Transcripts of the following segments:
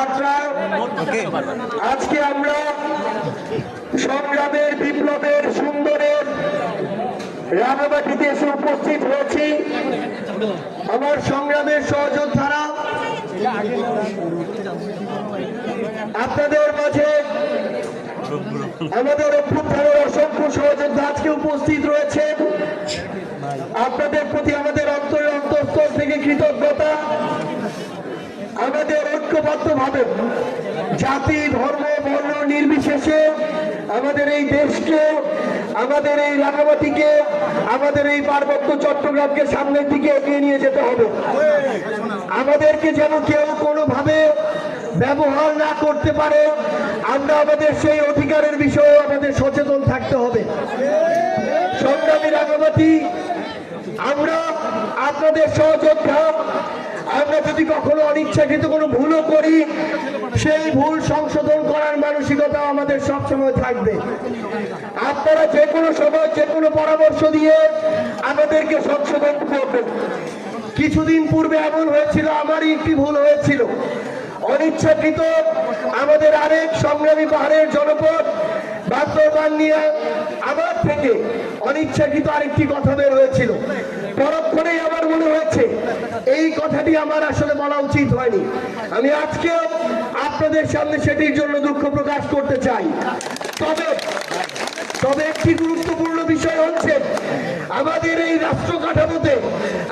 যাত্রা আজকে আমরা সংগ্রামের বিপ্লবের সুন্দরের রাঙামাটিতে এসে উপস্থিত হয়েছি। আমার সংগ্রামের সহযোদ্ধারা আপনাদের মাঝে আমাদের অভ্যুত্থানের অসংখ্য সহযোদ্ধা আজকে উপস্থিত রয়েছেন আপনাদের প্রতি আমাদের অন্তরের অন্তঃস্থল থেকে কৃতজ্ঞতা। আমাদের ঐক্যবদ্ধভাবে জাতি, ধর্ম, বর্ণ নির্বিশেষে আমাদের এই দেশকে, আমাদের এই রাঙামাটিকে আমাদের এই পার্বত্য চট্টগ্রামকে সামনের দিকে এগিয়ে নিয়ে যেতে হবে। আমাদেরকে যেন কেউ কোনোভাবে ব্যবহার না করতে পারে, আমরা আমাদের সেই অধিকারের বিষয়ে আমাদের সচেতন থাকতে হবে। সংগ্রামী রাঙামাটি আমরা আপনাদের সহযোদ্ধা। আমরা যদি কখনো অনিচ্ছাকৃত কোনো ভুলও করি, সেই ভুল সংশোধন করার মানসিকতা আমাদের সবসময় থাকবে। আপনারা যে কোনো সময় যে কোনো পরামর্শ দিয়ে আমাদেরকে সংশোধন করবেন। কিছুদিন পূর্বে এমন হয়েছিল, আমারই একটি ভুল হয়েছিল। অনিচ্ছাকৃত আমাদের আরেক সংগ্রামী পাহাড়ের জনপদ, বান্দরবান নিয়ে আমার থেকে অনিচ্ছাকৃত আরেকটি কথা বের হয়েছিল। পরক্ষণেই আমার মনে হয়েছে, এই কথাটি আমার আসলে বলা উচিত হয়নি। আমি আজকেও আপনাদের সামনে সেটির জন্য দুঃখ প্রকাশ করতে চাই। তবে তবে একটি গুরুত্বপূর্ণ বিষয় হচ্ছে আমাদের এই রাষ্ট্র কাঠামোতে,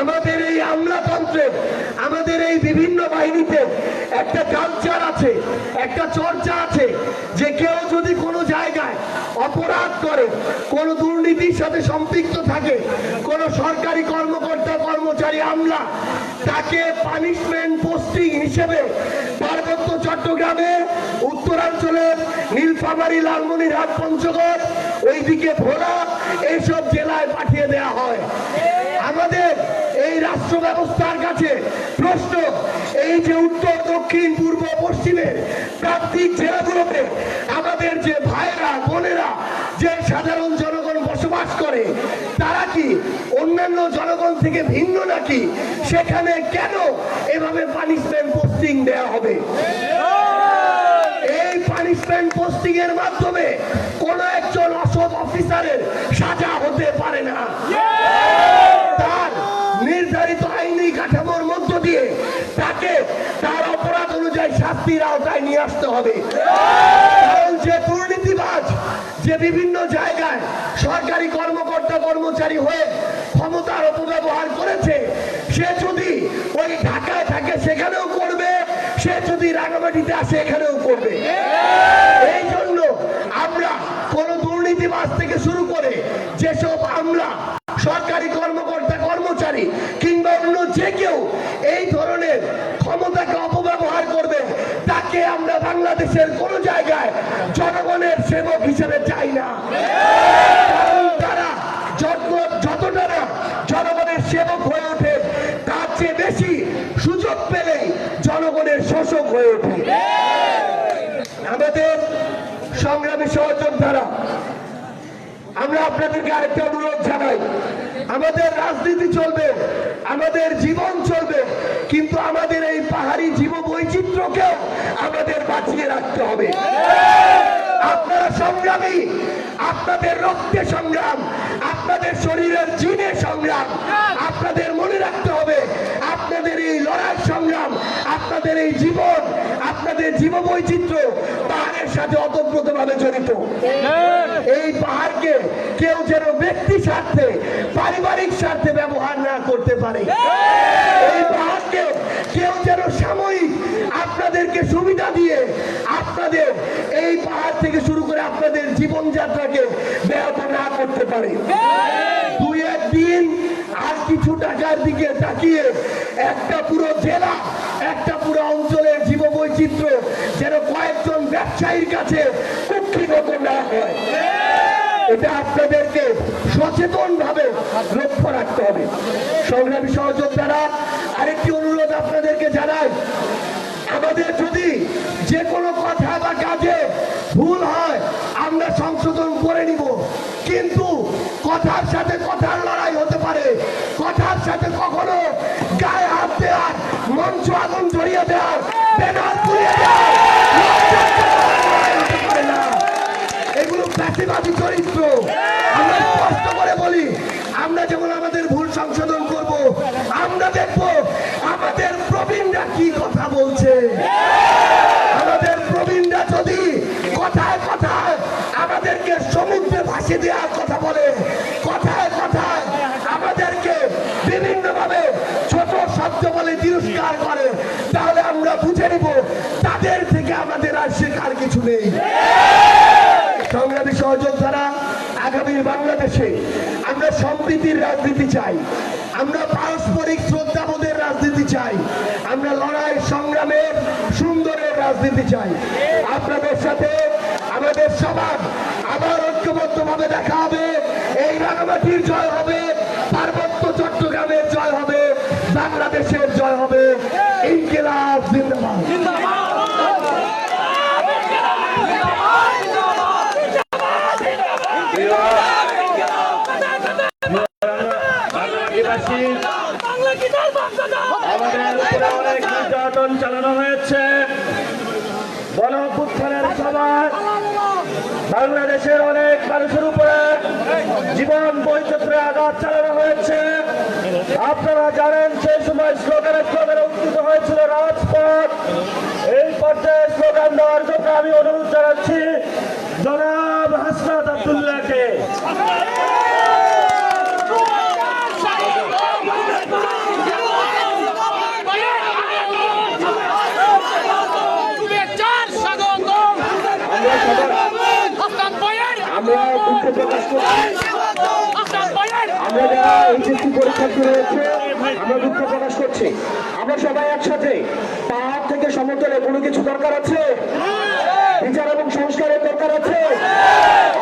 আমাদের এই আমলাতন্ত্রে, আমাদের এই বিভিন্ন বাহিনীতে একটা কালচার আছে, একটা চর্চা আছে, যে কেউ যদি কোনো জায়গায় অপরাধ করে, কোনো দুর্নীতির সাথে সম্পৃক্ত থাকে, কোনো সরকারি কর্মকর্তা, কর্মচারী, আমলা, তাকে পানিশমেন্ট পোস্টিং হিসেবে পার্বত্য চট্টগ্রামে, উত্তরাঞ্চলের নীলফামারী, লালমনিরহাট, পঞ্চগড় ওইদিকে ভোলা এইসব জেলায় পাঠিয়ে দেয়া হয়। আমাদের এই রাষ্ট্র ব্যবস্থার কাছে প্রশ্ন এই যে উত্তর দক্ষিণ পূর্ব পশ্চিমে প্রান্তিক জেলাগুলোতে আমাদের যে ভাইরা বোনেরা যে সাধারণ জনগণ বসবাস করে তারা কি অন্যান্য জনগণ থেকে ভিন্ন নাকি? সেখানে কেন এভাবে পানিশমেন্ট পোস্টিং দেয়া হবে? এই পানিশমেন্ট পোস্টিং এর মাধ্যমে কোন একজন অফিসারের সাজা হতে পারে না। তার নির্ধারিত আইনি কাঠামোর মধ্য দিয়ে তাকে তার অপরাধ অনুযায়ী শাস্তির আওতায় নিয়ে আসতে হবে। কারণ যে দুর্নীতিবাজ যে বিভিন্ন জায়গায় সরকারি কর্মকর্তা কর্মচারী হয়ে ক্ষমতার অপব্যবহার করেছে সে যদি ওই ঢাকায় থাকে সেখানেও করবে সে যদি রাঙামাটিতে আসে এখানেও জনগণের শোষক হয়ে ওঠে। আমাদের সংগ্রামী সহযোদ্ধারা আমরা আপনাদেরকে আরেকটা অনুরোধ জানাই। আমাদের রাজনীতি চলবে, আমাদের জীবন চলবে, কিন্তু আমাদের এই পাহাড়ি জীব বৈচিত্র্যকেও আমাদের বাঁচিয়ে রাখতে হবে। আপনারা সংগ্রামী, আপনাদের রক্তে সংগ্রাম, আপনাদের শরীরের জিনে সংগ্রাম বৈচিত্র্য পাহাড়ের সাথে অতপ্রতভাবে জড়িত। এই পাহাড়কে কেউ যেন ব্যক্তি স্বার্থে পারিবারিক স্বার্থে ব্যবহার না করতে পারে। এই পাহাড়কে কেউ যেন সাময়িক আপনাদেরকে সুবিধা দিয়ে আপনাদের এই পাহাড় থেকে শুরু করে আপনাদের জীবনযাত্রাকে ব্যাহত না করতে পারে। দুই একদিন আর কিছু টাকার দিকে তাকিয়ে একটা পুরো জেলা একটা পুরো অঞ্চলের বৈচিত্র্য যেন কয়েকজন ব্যবসায়ীর কাছে কুক্ষিগত না হয়। এটা আপনাদেরকে সচেতন ভাবে লক্ষ্য রাখতে হবে। সংগ্রামী সহযোদ্ধারা, আরেকটি অনুরোধ আপনাদেরকে জানাই। আমাদের যদি যে কোনো কথা বা কাজে ভুল হয়, আমরা সংশোধন করে নিব। কিন্তু কথার সাথে কথার লড়াই হতে পারে। কথার সাথে কখনো গায়ে হাত দেওয়ার, মঞ্চ আগুন জড়িয়ে দেওয়ার ব্যানার পুড়িয়ে দেয়। এগুলো প্যাসিবাদী চরিত্র আমরা স্পষ্ট করে বলি, আমরা যেমন আমাদের ভুল সংশোধন করব, আমরা দেখব আমাদের প্রবীণরা কি কথা বলছে বাংলাদেশে আমরা সম্প্রীতির রাজনীতি চাই, আমরা পারস্পরিক শ্রদ্ধাবোধের রাজনীতি চাই, আমরা লড়াই সংগ্রামের সুন্দরের রাজনীতি চাই। আপনাদের সাথে আমাদের সবার আবার ঐক্যবদ্ধ ভাবে দেখা হবে। এই রাঙামাটির জয় হবে। নির্যাতন চালানো হয়েছে। গণ অভ্যুত্থানের বাংলাদেশের অনেক মানুষের উপরে জীবন বৈচিত্র্যে আঘাত চালানো হয়েছে। আপনারা জানেন, সেই সময় স্লোগানে স্লোগানে উত্থিত হয়েছিল রাজপথ। এই পর্যায়ে স্লোগান দেওয়ার জন্য আমি অনুরোধ জানাচ্ছি, জনাব হাসনাত আবদুল্লাহকে। প্রকাশ করছি। আমরা যারা এইচএসসি পরীক্ষার্থী রয়েছে আমরা দুঃখ প্রকাশ করছি। আমরা সবাই একসাথে পাহাড় থেকে সমতলে কোনো কিছু দরকার আছে? বিচার এবং সংস্কারের দরকার আছে?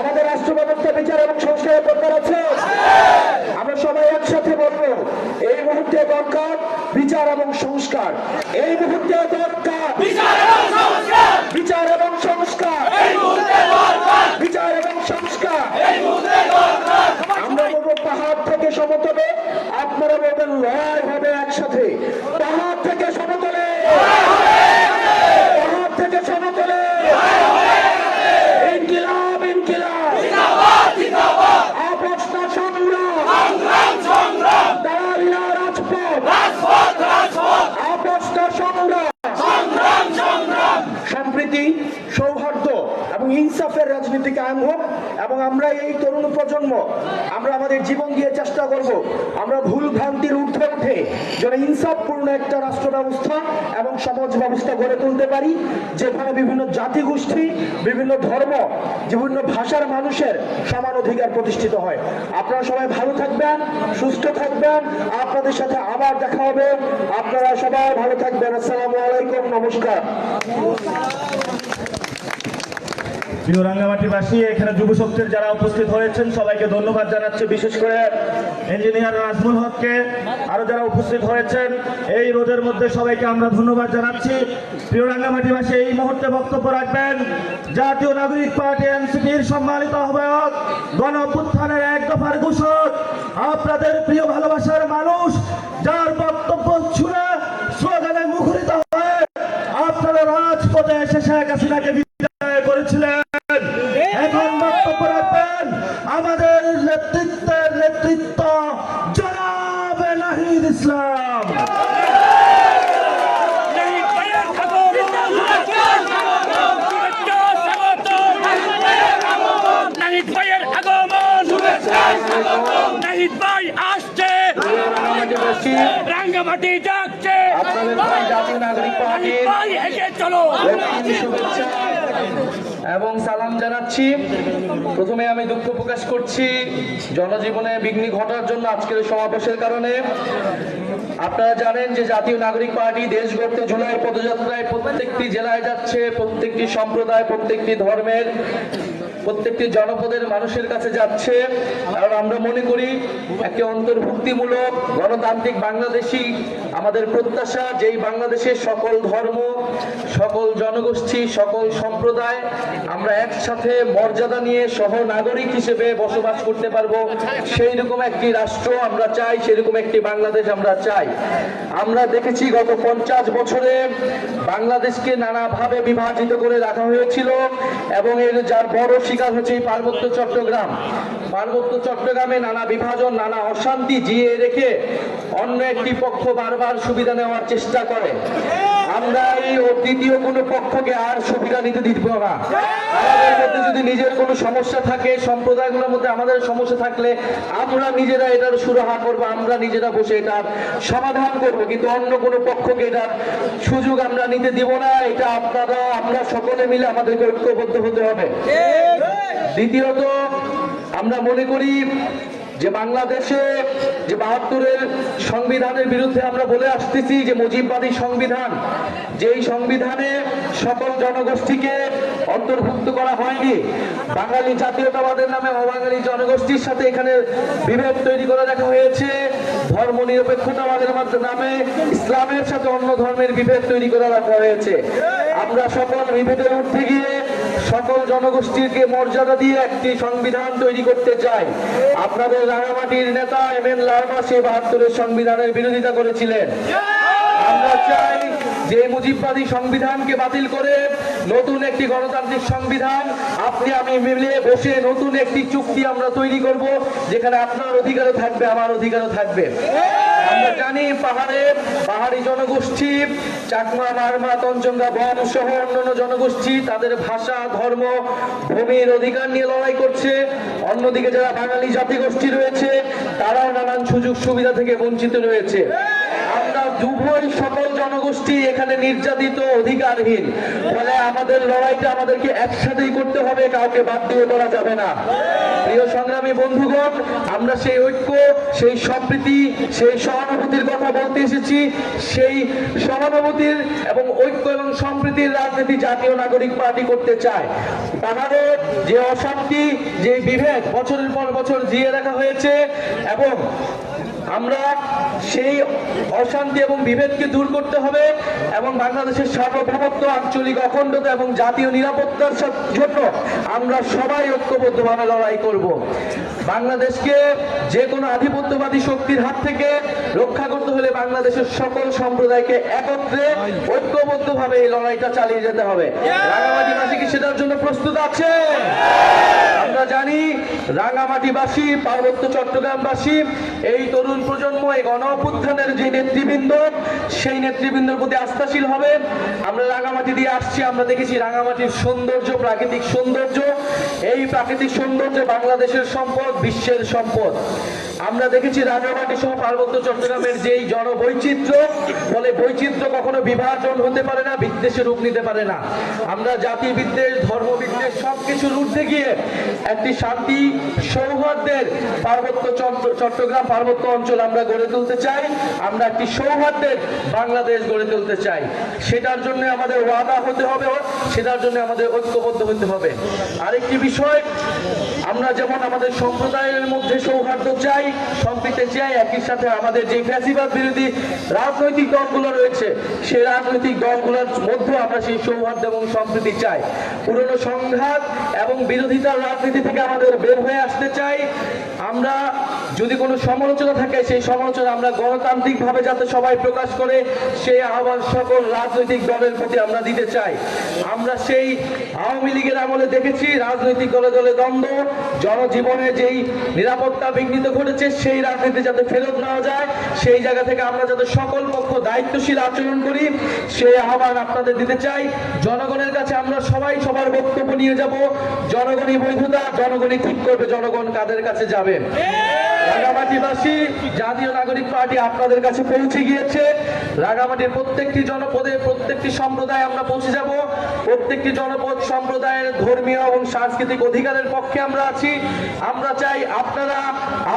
আমাদের রাষ্ট্র ব্যবস্থা বিচার এবং সংস্কারের দরকার আছে? আমরা সবাই একসাথে বলব এই মুহূর্তে দরকার বিচার এবং সংস্কার। এই মুহূর্তে দরকার বিচার এবং সংস্কার বিচার এবং সংস্কার আমরা বলব পাহাড় থেকে সমতলে আপনারা বলবেন লড়াই হবে একসাথে পাহাড় থেকে সমতলে পাহাড় থেকে সমতলে ইনকিলাব ইনকিলাব অবস্থা সংগ্রাম দাঁড়িয়ে রাজপথ অবস্থা সংগ্রাম সম্প্রীতি সৌহার্দ্য এবং ইনসাফের রাজনীতি কায়েম হোক এবং আমরা এই তরুণ প্রজন্ম, আমরা আমাদের জীবন দিয়ে চেষ্টা করব, আমরা ভুল ভ্রান্তির ঊর্ধ্বে উঠে যেন ইনসাফপূর্ণ একটা রাষ্ট্র ব্যবস্থা এবং সমাজ ব্যবস্থা গড়ে তুলতে পারি, যেখানে বিভিন্ন জাতিগোষ্ঠী, বিভিন্ন ধর্ম, বিভিন্ন ভাষার মানুষের সমান অধিকার প্রতিষ্ঠিত হয়। আপনারা সবাই ভালো থাকবেন, সুস্থ থাকবেন, আপনাদের সাথে আবার দেখা হবে। আপনারা সবাই ভালো থাকবেন। আসসালামু আলাইকুম, নমস্কার। প্রিয় রাঙ্গামাটিবাসী, এখানে যুব শক্তির যারা উপস্থিত হয়েছেন, সবাইকে ধন্যবাদ জানাচ্ছি। বিশেষ করে ইঞ্জিনিয়ার নাজমুল হককে আরও যারা উপস্থিত হয়েছেন, এই রোদের মধ্যে সবাইকে আমরা ধন্যবাদ জানাচ্ছি। প্রিয় রাঙ্গামাটিবাসী, এই মুহূর্তে বক্তব্য রাখবেন, জাতীয় নাগরিক পার্টি এনসিপির সম্মানিত আহ্বায়ক, গণ এক দফার ঘোষক, আপনাদের প্রিয় ভালোবাসার মানুষ, যার বক্তব্য শুনে স্লোগানে মুখরিত হয়ে আপনারা রাজপথে এসে শেখ হাসিনাকে যাচ্ছে। জাতীয় নাগরিক পার্টির এবং সালাম জানাচ্ছি। প্রথমে আমি দুঃখ প্রকাশ করছি জনজীবনে বিঘ্নি ঘটার জন্য আজকের সমাবেশের কারণে। আপনারা জানেন যে জাতীয় নাগরিক পার্টি দেশ গড়তে জুলাই পদযাত্রায় প্রত্যেকটি জেলায় যাচ্ছে প্রত্যেকটি সম্প্রদায় প্রত্যেকটি ধর্মের প্রত্যেকটি জনপদের মানুষের কাছে যাচ্ছে। কারণ আমরা মনে করি একটি অন্তর্ভুক্তিমূলক, গণতান্ত্রিক বাংলাদেশী আমাদের প্রত্যাশা, যেই বাংলাদেশের সকল ধর্ম, সকল জনগোষ্ঠী, সকল সম্প্রদায়, আমরা একসাথে মর্যাদা নিয়ে সহ নাগরিক হিসেবে বসবাস করতে পারব। সেই রকম একটি রাষ্ট্র আমরা চাই, সেরকম একটি বাংলাদেশ আমরা চাই। আমরা দেখেছি গত পঞ্চাশ বছরে বাংলাদেশকে নানাভাবে বিভাজিত করে রাখা হয়েছিল এবং এর যার বড় শিকার হচ্ছে এই পার্বত্য চট্টগ্রাম। পার্বত্য চট্টগ্রামে নানা বিভাজন, নানা অশান্তি জিয়ে রেখে অন্য একটি পক্ষ বারবার সুবিধা নেওয়ার চেষ্টা করে। আমরা এই ও তৃতীয় কোনো পক্ষকে আর সুবিধা নিতে দিব না। আমাদের মধ্যে যদি নিজের কোনো সমস্যা থাকে সম্প্রদায়গুলোর মধ্যে আমাদের সমস্যা থাকলে আমরা নিজেরা এটার সুরাহা করব আমরা নিজেরা বসে এটার সমাধান করব। কিন্তু অন্য কোনো পক্ষকে এটার সুযোগ আমরা নিতে দিব না এটা আপনারা আমরা সকলে মিলে আমাদেরকে ঐক্যবদ্ধ হতে হবে। দ্বিতীয়ত আমরা মনে করি যে বাংলাদেশে যে বাহাত্তরের সংবিধানের বিরুদ্ধে আমরা বলে আসতেছি যে মুজিববাদী সংবিধান যেই সংবিধানে সকল জনগোষ্ঠীকে অন্তর্ভুক্ত করা হয়নি। বাঙালি জাতীয়তাবাদের নামে অবাঙালি জনগোষ্ঠীর সাথে এখানে বিভেদ তৈরি করে রাখা হয়েছে। ধর্ম নিরপেক্ষতাবাদের নামে ইসলামের সাথে অন্য ধর্মের বিভেদ তৈরি করে রাখা হয়েছে। আমরা সকল বিভেদের উঠতে গিয়ে সকল জনগোষ্ঠীকে মর্যাদা দিয়ে একটি সংবিধান তৈরি করতে চাই। আপনাদের রাঙামাটির নেতা এম এন লারমা সে বাহাত্তরের সংবিধানের বিরোধিতা করেছিলেন। আমরা চাই যে মুজিববাদী সংবিধানকে বাতিল করে নতুন একটি গণতান্ত্রিক সংবিধান আপনি আমি মিলে বসে নতুন একটি চুক্তি আমরা তৈরি করব, যেখানে আপনার অধিকারও থাকবে, আমার অধিকারও থাকবে। আমরা জানি পাহাড়ের পাহাড়ি জনগোষ্ঠী, চাকমা মারমা তঞ্চঙ্গা, বন সহ অন্যান্য জনগোষ্ঠী, তাদের ভাষা, ধর্ম, ভূমির অধিকার নিয়ে লড়াই করছে। অন্যদিকে যারা বাঙালি জাতিগোষ্ঠী রয়েছে, তারাও নানান সুযোগ সুবিধা থেকে বঞ্চিত রয়েছে। উভয় সকল জনগোষ্ঠী এখানে নির্যাতিত, অধিকারহীন। ফলে আমাদের লড়াইটা আমাদেরকে একসাথেই করতে হবে, কাউকে বাদ দিয়ে করা যাবে না। প্রিয় সংগ্রামী বন্ধুগণ, আমরা সেই ঐক্য, সেই সম্প্রীতি, সেই সহানুভূতির কথা বলতে এসেছি। সেই সহানুভূতির এবং ঐক্য এবং সম্প্রীতির রাজনীতি জাতীয় নাগরিক পার্টি করতে চায়। তাহলে যে অশান্তি, যে বিভেদ বছরের পর বছর জিয়ে রাখা হয়েছে এবং আমরা সেই অশান্তি এবং বিভেদকে দূর করতে হবে এবং বাংলাদেশের সার্বভৌমত্ব, আঞ্চলিক অখণ্ডতা এবং জাতীয় নিরাপত্তার জন্য আমরা সবাই ঐক্যবদ্ধভাবে লড়াই করব। বাংলাদেশকে যে কোনো আধিপত্যবাদী শক্তির হাত থেকে রক্ষা করতে হলে বাংলাদেশের সকল সম্প্রদায়কে একত্রে ঐক্যবদ্ধভাবে এই লড়াইটা চালিয়ে যেতে হবে। রাঙামাটিবাসী কি সেটার জন্য প্রস্তুত আছে? আমরা জানি রাঙামাটিবাসী, পার্বত্য চট্টগ্রামবাসী, এই তরুণ প্রজন্ম, এই গণ যে নেতৃবৃন্দ, সেই নেতৃবৃন্দর প্রতি আস্থাশীল হবে। আমরা রাঙামাটি দিয়ে আসছি, আমরা দেখেছি রাঙামাটির সৌন্দর্য, প্রাকৃতিক সৌন্দর্য। এই প্রাকৃতিক সৌন্দর্য বাংলাদেশের সম্পদ বিশ্বের সম্পদ। আমরা দেখেছি রাঙামাটি সহ পার্বত্য চট্টগ্রামের যেই জনবৈচিত্র্য, ফলে বৈচিত্র্য কখনো বিভাজন হতে পারে না বিদ্বেষের রূপ নিতে পারে না। আমরা জাতি বিদ্বেষ, ধর্ম বিদ্বেষ সবকিছুর ঊর্ধ্বে গিয়ে একটি শান্তি সৌহার্দ্যের পার্বত্য চট্ট- চট্টগ্রাম পার্বত্য অঞ্চল আমরা গড়ে তুলতে চাই, আমরা একটি সৌহার্দ্যের বাংলাদেশ গড়ে তুলতে চাই। সেটার জন্য আমাদের ওয়াদা হতে হবে, সেটার জন্য আমাদের ঐক্যবদ্ধ হতে হবে। আরেকটি বিষয় আমরা যেমন আমাদের সম্প্রদায়ের মধ্যে সৌহার্দ্য চাই, সম্প্রীতি চাই, একই সাথে আমাদের যে ফ্যাসিবাদ বিরোধী রাজনৈতিক দলগুলো রয়েছে সেই রাজনৈতিক দলগুলোর মধ্যে আমরা সেই সৌহার্দ্য এবং সম্প্রীতি চাই। পুরনো সংঘাত এবং বিরোধিতার রাজনীতি থেকে আমাদের বের হয়ে আসতে চাই। আমরা যদি কোনো সমালোচনা থাকে, সেই সমালোচনা আমরা গণতান্ত্রিক ভাবে যাতে সবাই প্রকাশ করে সেই আহ্বান সকল রাজনৈতিক দলের প্রতি আমরা দিতে চাই। আমরা সেই আওয়ামী লীগের আমলে দেখেছি, রাজনৈতিক দলে দলে দ্বন্দ্ব, জনজীবনে যেই নিরাপত্তা বিঘ্নিত ঘটেছে, সেই রাজনীতি যাতে ফেরত নেওয়া যায়, সেই জায়গা থেকে আমরা যাতে সকল পক্ষ দায়িত্বশীল আচরণ করি সেই আহ্বান আপনাদের দিতে চাই। জনগণের কাছে আমরা সবাই সবার বক্তব্য নিয়ে যাব। জনগণই বৈধতা, জনগণই ঠিক করবে, জনগণ কাদের কাছে যাবে? রাঙামাটিবাসী, জাতীয় নাগরিক পার্টি আপনাদের কাছে পৌঁছে গিয়েছে। রাঙামাটির প্রত্যেকটি জনপদে, প্রত্যেকটি সম্প্রদায় আমরা পৌঁছে যাব। প্রত্যেকটি জনপদ, সম্প্রদায়ের ধর্মীয় এবং সাংস্কৃতিক অধিকারের পক্ষে আমরা আছি। আমরা চাই আপনারা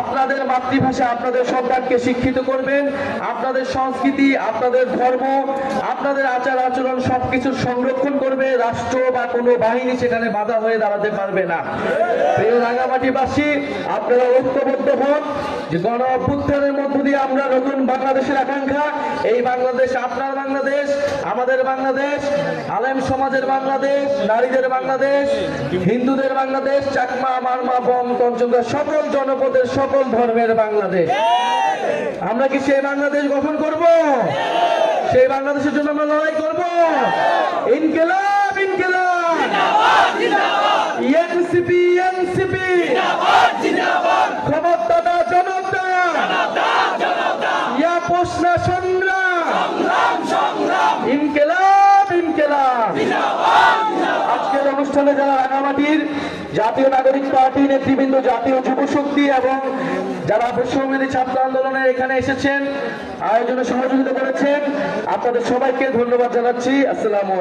আপনাদের মাতৃভাষা আপনাদের সন্তানকে শিক্ষিত করবেন। আপনাদের সংস্কৃতি, আপনাদের ধর্ম, আপনাদের আচার আচরণ সবকিছুর সংরক্ষণ করবে। রাষ্ট্র বা কোনো বাহিনী সেখানে বাধা হয়ে দাঁড়াতে পারবে না। প্রিয় রাঙামাটিবাসী, আপনারা ঐক্যবদ্ধ হন। যে গণ অভ্যুত্থানের মধ্য দিয়ে আমরা নতুন বাংলাদেশের আকাঙ্ক্ষা, এই বাংলাদেশ আপনার বাংলাদেশ, আমাদের বাংলাদেশ, আলেম সমাজের বাংলাদেশ, নারীদের বাংলাদেশ, হিন্দুদের বাংলাদেশ, চাকমা, মারমা, বম তঞ্চঙ্গা সকল জনপদের, সকল ধর্মের বাংলাদেশ। আমরা কি সেই বাংলাদেশ গঠন করব? সেই বাংলাদেশের জন্য আমরা লড়াই করব? ইনকেলাব ইনকেলাব এনসিপি এনসিপি ক্ষমতাদা জনতা ইয়া প্রশ্ন সংগ্রাম ইনকেলাব ইনকেলাব আজকের অনুষ্ঠানে যারা রাঙামাটির জাতীয় নাগরিক পার্টি নেতৃবৃন্দ, জাতীয় যুব শক্তি এবং যারা বৈষম্যবিরোধী ছাত্র আন্দোলনে এখানে এসেছেন, আয়োজনে সহযোগিতা করেছেন, আপনাদের সবাইকে ধন্যবাদ জানাচ্ছি। আসসালামু